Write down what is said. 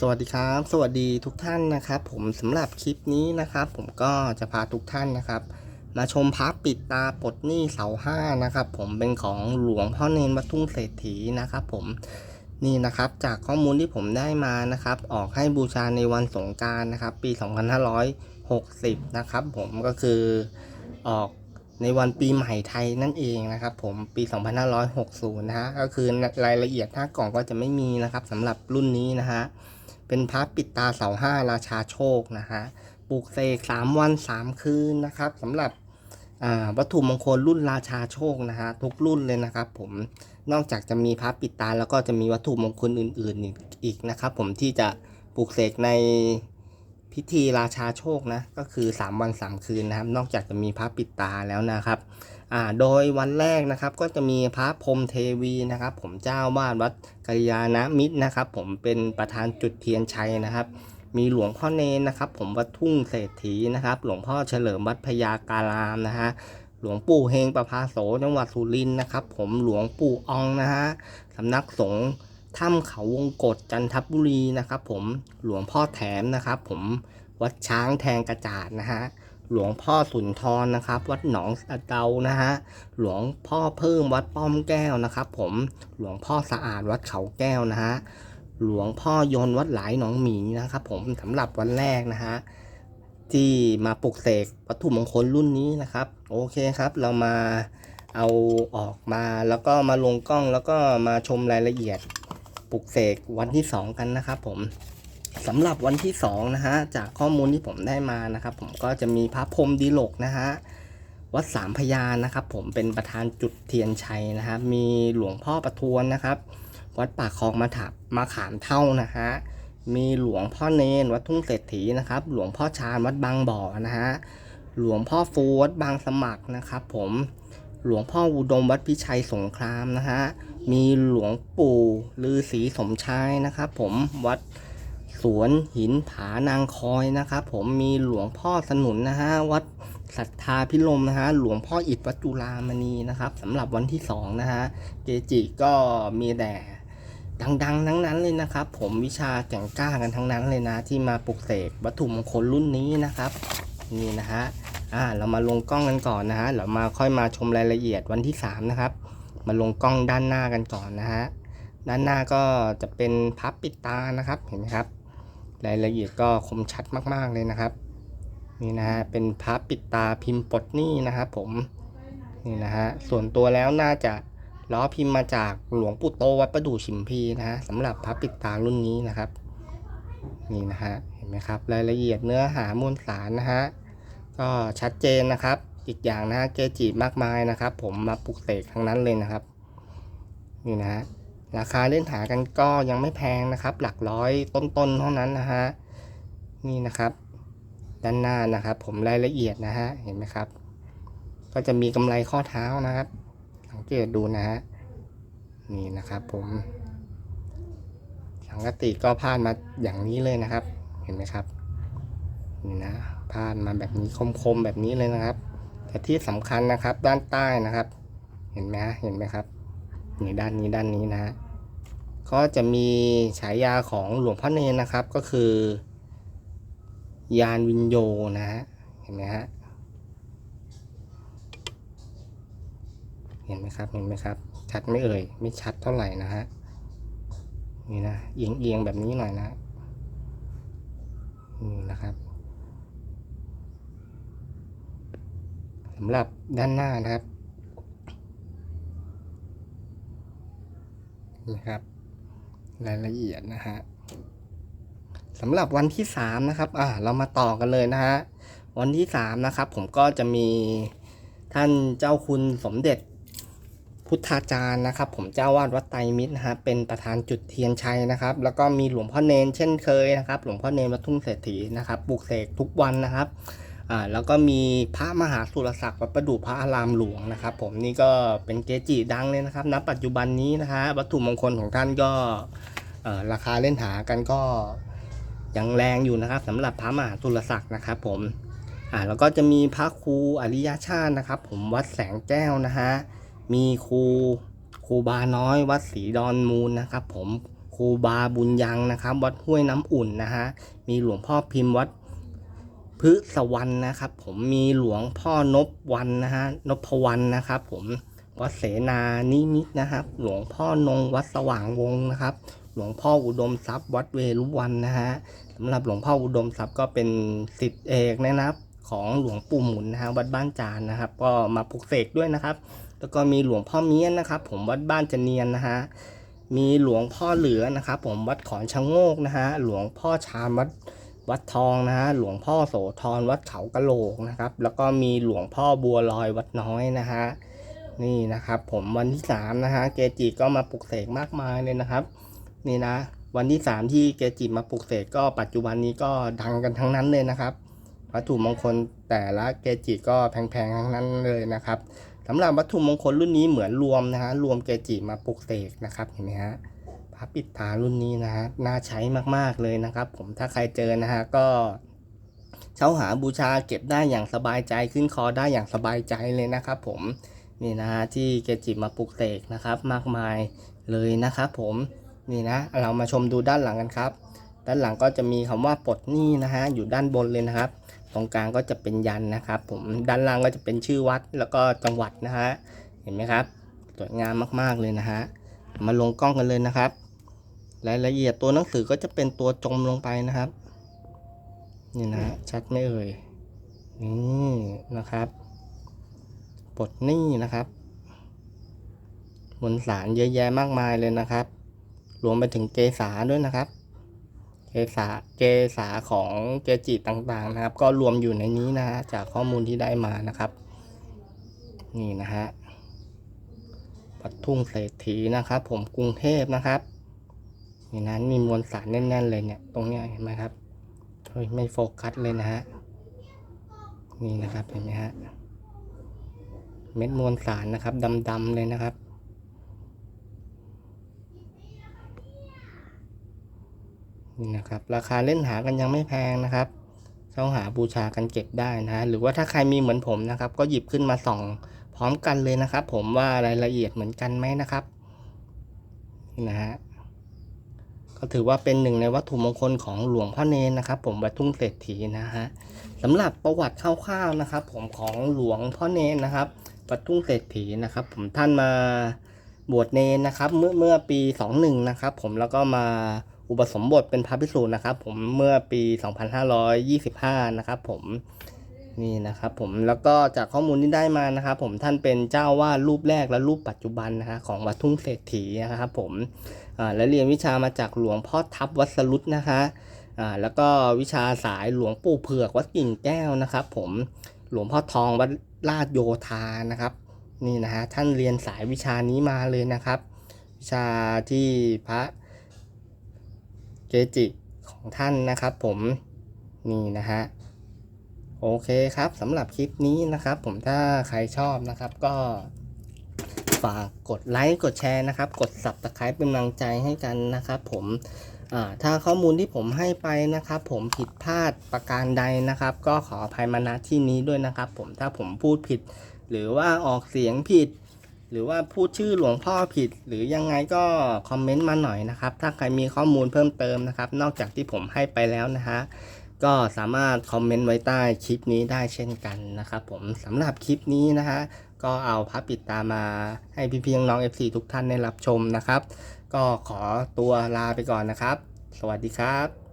สวัสดีครับ สวัสดีทุกท่านนะครับ ผมสำหรับคลิปนี้นะครับ ผมก็จะพาทุกท่านนะครับ มาชมพระปิดตาปลดหนี้เสาห้านะครับ ผมเป็นของหลวงพ่อเนนวัดทุ่งเศรษฐีนะครับ ผมนี่นะครับจากข้อมูลที่ผมได้มานะครับ ออกให้บูชาในวันสงการนะครับ ปี 2560 นะครับ ผมก็คือออกในวันปีใหม่ไทยนั่นเองนะครับ ผมปี 2560 นะฮะก็คือรายละเอียดหน้ากล่องก็จะไม่มีนะครับสำหรับรุ่นนี้นะฮะ เป็นพระปิดตาเสาห้าราชาโชคนะฮะปลูกเสกสามวันสามคืนนะครับสำหรับวัตถุมงคลรุ่นราชาโชคนะฮะทุกรุ่นเลยนะครับผมนอกจากจะมีพระปิดตาแล้วก็จะมีวัตถุมงคลอื่น ๆ อีกนะครับผมที่จะปลูกเสกใน พิธีราชาโชคนะก็คือ 3 วัน 3 คืนนะครับ นอกจากจะมีพระปิดตาแล้วนะครับอ่าโดยวันแรกนะครับก็จะมีพระพรมเทวีนะครับ ผมเจ้าวาดวัดกัลยาณมิตรนะครับ ผมเป็นประธานจุดเทียนชัยนะครับ มีหลวงพ่อเนนนะครับ ผมวัดทุ่งเศรษฐีนะครับ หลวงพ่อเฉลิมวัดพญาการามนะฮะหลวงปู่เฮงประภาโสจังหวัดสุรินทร์นะครับ ผมหลวงปู่อองนะฮะสำนักสงฆ์ ถ้ำเขาวงกฏจันทบุรีนะครับ ผมหลวงพ่อแถมนะครับ ผมวัดช้างแทงกระจาดนะฮะหลวงพ่อสุนทรนะครับ วัดหนองสะเดานะฮะหลวงพ่อเพิ่มวัดป้อมแก้วนะครับ ผมหลวงพ่อสะอาดวัดเขาแก้วนะฮะหลวงพ่อยนวัดหลายหนองหมีนะครับ ผมสำหรับวันแรกนะฮะที่มาปลุกเสกวัตถุมงคลรุ่นนี้นะครับ โอเคครับ เรามาเอาออกมาแล้วก็มาลงกล้องแล้วก็มาชมรายละเอียด ปลุกเสกวันที่ 2 กันนะครับผมสำหรับวันที่2นะฮะจากข้อมูลที่ผมได้มานะครับ ผมก็จะมีพระพรมดีโลกนะฮะวัดสามพยานนะครับ ผมเป็นประธานจุดเทียนชัยนะครับ มีหลวงพ่อประทวนนะครับ วัดปากคลองมาถับมาขามเท่านะฮะมีหลวงพ่อเนนวัดทุ่งเศรษฐีนะครับ หลวงพ่อชาญวัดบางบ่อนะฮะหลวงพ่อฟูวัดบางสมัครนะครับ ผมหลวงพ่ออุดมวัดพิชัยสงครามนะฮะ มีหลวงปู่ลือศรีสมชายนะครับ ผมวัดสวนหินผานางคอยนะครับ ผมมีหลวงพ่อสนุนนะฮะวัดศรัทธาพิลมนะฮะหลวงพ่ออิฐวัดจุฬามณีนะครับสำหรับวันที่สองนะฮะเกจิก็มีแต่ดังๆ ทั้งนั้นเลยนะครับ ผมวิชาแก่งกล้ากันทั้งนั้นเลยนะ ที่มาปลุกเสกวัตถุมงคลรุ่นนี้นะครับ นี่นะฮะอ่าเรามาลงกล้องกันก่อนนะฮะเรามาค่อยมาชมรายละเอียดวันที่ 3 นะครับ มาลงกล้องด้านหน้ากันก่อนนะฮะ ด้านหน้าก็จะเป็นพับปิดตานะครับ เห็นไหมครับ รายละเอียดก็คมชัดมากๆเลยนะครับ นี่นะฮะ เป็นพับปิดตาพิมพ์ปลดหนี้นะครับผม นี่นะฮะ ส่วนตัวแล้วน่าจะล้อพิมพ์มาจากหลวงปู่โตวัดประดู่ชิมพีนะฮะสำหรับพระปิดตารุ่นนี้นะครับ นี่นะฮะ เห็นไหมครับ รายละเอียดเนื้อหามวลสารนะฮะ ก็ชัดเจนนะครับ อีกอย่างนะเกจิมากมายนะครับ ผมมาปลุกเสกทั้งนั้นเลยนะครับ นี่นะฮะราคาเล่นหากันก็ยังไม่แพงนะครับ หลักร้อยต้นๆเท่านั้นนะฮะนี่นะครับ ด้านหน้านะครับ ผมรายละเอียดนะฮะเห็นไหมครับ ก็จะมีกำไรข้อเท้านะครับ สังเกตดูนะฮะนี่นะครับ ผมสังกติก็พาดมาอย่างนี้เลยนะครับ เห็นไหมครับนี่นะพาดมาแบบนี้คมๆแบบนี้เลยนะครับ แต่ที่สำคัญนะครับ ด้านใต้นะครับ เห็นไหมฮะเห็นไหมครับนี่ด้านนี้ด้านนี้นะก็จะมีฉายาของหลวงพ่อเนรนะครับ ก็คือ ยานวินโยนะฮะเห็นไหมฮะเห็นไหมครับเห็นไหมครับ ชัดไม่เอ่ย ไม่ชัดเท่าไหร่นะฮะนี่นะเอียงเอียงๆแบบนี้หน่อยนะนี่นะครับ สำหรับด้านหน้านะครับนี่ครับ รายละเอียดนะฮะสำหรับวันที่สามนะครับ อ่า เรามาต่อกันเลยนะฮะ วันที่สามนะครับ ผมก็จะมีท่านเจ้าคุณสมเด็จพุทธาจารย์นะครับ ผมเจ้าวาดวัดไตรมิตรนะฮะเป็นประธานจุดเทียนชัยนะครับ แล้วก็มีหลวงพ่อเนนเช่นเคยนะครับ หลวงพ่อเนนวัดทุ่งเศรษฐีนะครับปลูกเสกทุกวันนะครับ อ่าแล้วก็มีพระมหาสุรศักดิ์วัดประดู่พระอารามหลวงนะครับ ผมนี่ก็เป็นเกจิดังเลยนะครับณปัจจุบันนี้นะฮะวัตถุมงคลของท่านก็ราคาเล่นหากันก็ยังแรงอยู่นะครับสำหรับพระมหาสุรศักดิ์นะครับผมอ่าแล้วก็จะมีพระครูอริยชาตินะครับ ผมวัดแสงแก้วนะฮะมีครูครูบาน้อยวัดศรีดอนมูลนะครับ ผมครูบาบุญยังนะครับ วัดห้วยน้ำอุ่นนะฮะมีหลวงพ่อพิมพ์วัด พฤษวรรณนะครับ ผมมีหลวงพ่อนพวันนะฮะนพวันนะครับ ผมวัดเสนานิมิตนะครับ หลวงพ่อนงวัดสว่างวงศ์นะครับ หลวงพ่ออุดมทรัพย์วัดเวรุวันนะฮะสำหรับหลวงพ่ออุดมทรัพย์ก็เป็นสิทธิเอกนะครับของหลวงปู่หมุนนะฮะวัดบ้านจานนะครับ ก็มาปลุกเสกด้วยนะครับ แล้วก็มีหลวงพ่อเมียนนะครับ ผมวัดบ้านจะเนียนนะฮะมีหลวงพ่อเหลือนะครับ ผมวัดขอนชะโงกนะฮะหลวงพ่อชามวัด วัดทองนะฮะหลวงพ่อโสธรวัดเขากะโหลกนะครับ แล้วก็มีหลวงพ่อบัวลอยวัดน้อยนะฮะนี่นะครับ ผมวันที่สามนะฮะเกจิก็มาปลุกเสกมากมายเลยนะครับ นี่นะ วันที่สามที่เกจิมาปลุกเสกก็ปัจจุบันนี้ก็ดังกันทั้งนั้นเลยนะครับวัตถุมงคลแต่ละเกจิก็แพงๆทั้งนั้นเลยนะครับสำหรับวัตถุมงคลรุ่นนี้เหมือนรวมนะฮะรวมเกจิมาปลุกเสกนะครับเห็นไหมฮะ พระปิดตานรุ่นนี้นะฮะน่าใช้มากๆเลยนะครับ ผมถ้าใครเจอนะฮะก็เช่าหาบูชาเก็บได้อย่างสบายใจขึ้นคอได้อย่างสบายใจเลยนะครับผมนี่นะฮะที่เกจิมาปลุกเสกนะครับ มากมายเลยนะครับผมนี่นะ เรามาชมดูด้านหลังกันครับ ด้านหลังก็จะมีคำว่าปลดหนี้นะฮะอยู่ด้านบนเลยนะครับ ตรงกลางก็จะเป็นยันนะครับ ผมด้านล่างก็จะเป็นชื่อวัดแล้วก็จังหวัดนะฮะเห็นไหมครับสวยงามมากๆเลยนะฮะมาลงกล้องกันเลยนะครับ รายละเอียดตัวหนังสือก็จะเป็นตัวจมลงไปนะครับ นี่นะชัดไม่เอ่ย นี่นะครับปลดหนี้นะครับมวลสารเยอะแยะมากมายเลยนะครับ รวมไปถึงเกษาด้วยนะครับ เกษาเกษาของเกจิต่างๆนะครับ ก็รวมอยู่ในนี้นะฮะจากข้อมูลที่ได้มานะครับ นี่นะฮะปัดทุ่งเศรษฐีนะครับ ผมกรุงเทพนะครับ นี่นั้นมีมวลสารแน่นๆเลยเนี่ย ตรงเนี้ยเห็นไหมครับเฮ้ยไม่โฟกัสเลยนะฮะ นี่นะครับเห็นไหมฮะ เม็ดมวลสารนะครับดำๆเลยนะครับ นี่นะครับ ราคาเล่นหากันยังไม่แพงนะครับเช่าหาบูชากันเก็บได้นะฮะ หรือว่าถ้าใครมีเหมือนผมนะครับ ก็หยิบขึ้นมาส่องพร้อมกันเลยนะครับ ผมว่ารายละเอียดเหมือนกันไหมนะครับนี่นะฮะ ก็ถือว่าเป็นหนึ่งในวัตถุมงคลของหลวงพ่อเนนนะครับ ผมวัดทุ่งเศรษฐีนะฮะสำหรับประวัติคร่าวๆนะครับ ผมของหลวงพ่อเนนนะครับวัดทุ่งเศรษฐีนะครับ ผมท่านมาบวชเนนนะครับ เมื่อเมื่อปี 21 นะครับ ผมแล้วก็มาอุปสมบทเป็นพระภิกษุนะครับ ผมเมื่อปี 2525 นะครับ ผม นี่นะครับผมแล้วก็จากข้อมูลที่ได้มานะครับผมท่านเป็นเจ้าวาดรูปแรกและรูปปัจจุบันนะฮะของวัดทุ่งเศรษฐีนะครับผมและเรียนวิชามาจากหลวงพ่อทับวัสรุตนะคะแล้วก็วิชาสายหลวงปู่เผือกวัดกิ่งแก้วนะครับผมหลวงพ่อทองวัดลาดโยธานะครับนี่นะฮะท่านเรียนสายวิชานี้มาเลยนะครับ วิชาที่พระเกจิของท่านนะครับผมนี่นะฮะ โอเคครับสำหรับคลิปนี้นะครับ ผมถ้าใครชอบนะครับก็ฝากกดไลค์กดแชร์นะครับ กด subscribe เป็นกำลังใจให้กันนะครับ ผมถ้าข้อมูลที่ผมให้ไปนะครับ ผมผิดพลาดประการใดนะครับ ก็ขออภัยมาณที่นี้ด้วยนะครับ ผมถ้าผมพูดผิด หรือว่าออกเสียงผิด หรือว่าพูดชื่อหลวงพ่อผิด หรือยังไงก็คอมเมนต์มาหน่อยนะครับ ถ้าใครมีข้อมูลเพิ่มเติมนะครับ นอกจากที่ผมให้ไปแล้วนะฮะ ก็สามารถคอมเมนต์ไว้ใต้คลิปนี้ได้เช่นกันนะครับผมสำหรับคลิปนี้นะฮะก็เอาพับปิดตามาให้พี่ๆน้องๆ FC ทุกท่านได้รับชมนะครับ ก็ขอตัวลาไปก่อนนะครับ สวัสดีครับ